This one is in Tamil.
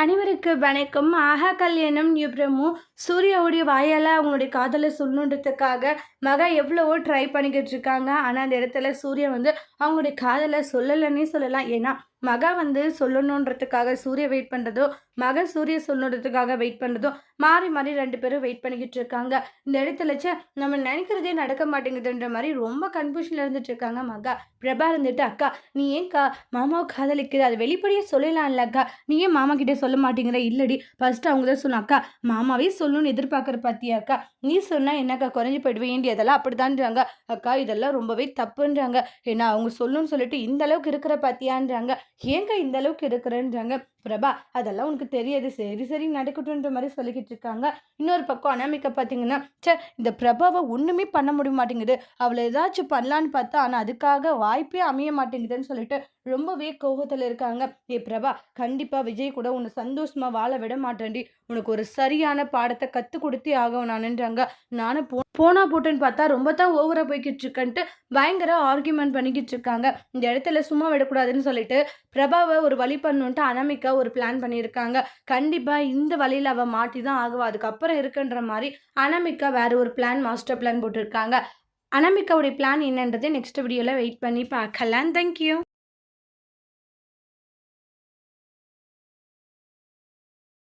அனைவருக்கு வணக்கம். ஆஹா கல்யாணம் பிரமு சூர்யாவுடைய வாயால் அவங்களுடைய காதலை சொல்லணுன்றதுக்காக மகா எவ்வளவோ ட்ரை பண்ணிக்கிட்டு இருக்காங்க. ஆனால் அந்த இடத்துல சூர்யா வந்து அவங்களுடைய காதலை சொல்லலைன்னே சொல்லலாம். ஏன்னா மகா வந்து சொல்லணுன்றதுக்காக சூர்யா வெயிட் பண்ணுறதோ மக சூரிய சொல்லணுன்றதுக்காக வெயிட் பண்ணுறதோ மாறி மாறி ரெண்டு பேரும் வெயிட் பண்ணிக்கிட்டு இருக்காங்க. இந்த இடத்துல ச்சே நம்ம நினைக்கிறதே நடக்க மாட்டேங்குதுன்ற மாதிரி ரொம்ப கன்ஃபியூஷனில் இருந்துட்டு இருக்காங்க மகா. பிரபா இருந்துட்டு அக்கா நீ ஏன்க்கா மாமாவை காதலிக்கிற? அது வெளிப்படையே சொல்லலாம்ல அக்கா. நீ ஏன் மாமா கிட்டே சொல்ல மாட்டேங்கிற? இல்லடி ஃபர்ஸ்ட் அவங்க தான் சொன்ன அக்கா மாமாவே சொல்லணும்னு எதிர்பார்க்குற பார்த்தியா அக்கா? நீ சொன்னால் என்னக்கா குறைஞ்சி போயிடுவேன்? அதெல்லாம் அப்படிதான்றாங்க. அக்கா இதெல்லாம் ரொம்பவே தப்புன்றாங்க. ஏன்னா அவங்க சொல்லணும்னு சொல்லிட்டு இந்த அளவுக்கு இருக்கிற பார்த்தியான்றாங்க ஏங்க இந்த அளவுக்கு இருக்கிறேன்றாங்க பிரபா அதெல்லாம் உனக்கு தெரியாது. சரி சரி நடக்கட்டும்ன்ற மாதிரி சொல்லிக்கிட்டு இருக்காங்க. இன்னொரு பக்கம் அனாமிக்கா பார்த்தீங்கன்னா சே இந்த பிரபாவை ஒன்றுமே பண்ண முடிய மாட்டேங்குது. அவளை ஏதாச்சும் பண்ணலான்னு பார்த்தா ஆனால் அதுக்காக வாய்ப்பே அமைய மாட்டேங்குதுன்னு சொல்லிட்டு ரொம்பவே கோபத்தில் இருக்காங்க. ஏ பிரபா கண்டிப்பாக விஜய் கூட உன்னை சந்தோஷமாக வாழ விட மாட்டேன்டி. உனக்கு ஒரு சரியான பாடத்தை கற்றுக் கொடுத்தே ஆகும் நானுன்றாங்க நானும் போ போனா போட்டுன்னு பார்த்தா ரொம்ப தான் ஓவராக போய்கிட்டு இருக்கன்ட்டு பயங்கர ஆர்கியூமெண்ட் பண்ணிக்கிட்டு இருக்காங்க. இந்த இடத்துல சும்மா விடக்கூடாதுன்னு சொல்லிட்டு பிரபாவை ஒரு வழி பண்ணுன்ட்டு அனாமிக்கா ஒரு பிளான் பண்ணியிருக்காங்க. கண்டிப்பாக இந்த வழியில் அவள் மாட்டி தான் ஆகுவா. அதுக்கப்புறம் இருக்குன்ற மாதிரி அனாமிக்கா வேற ஒரு பிளான் மாஸ்டர் பிளான் போட்டிருக்காங்க. அனாமிக்காவுடைய பிளான் என்னன்றது நெக்ஸ்ட் வீடியோவில் வெயிட் பண்ணி பார்க்கலாம். Thank you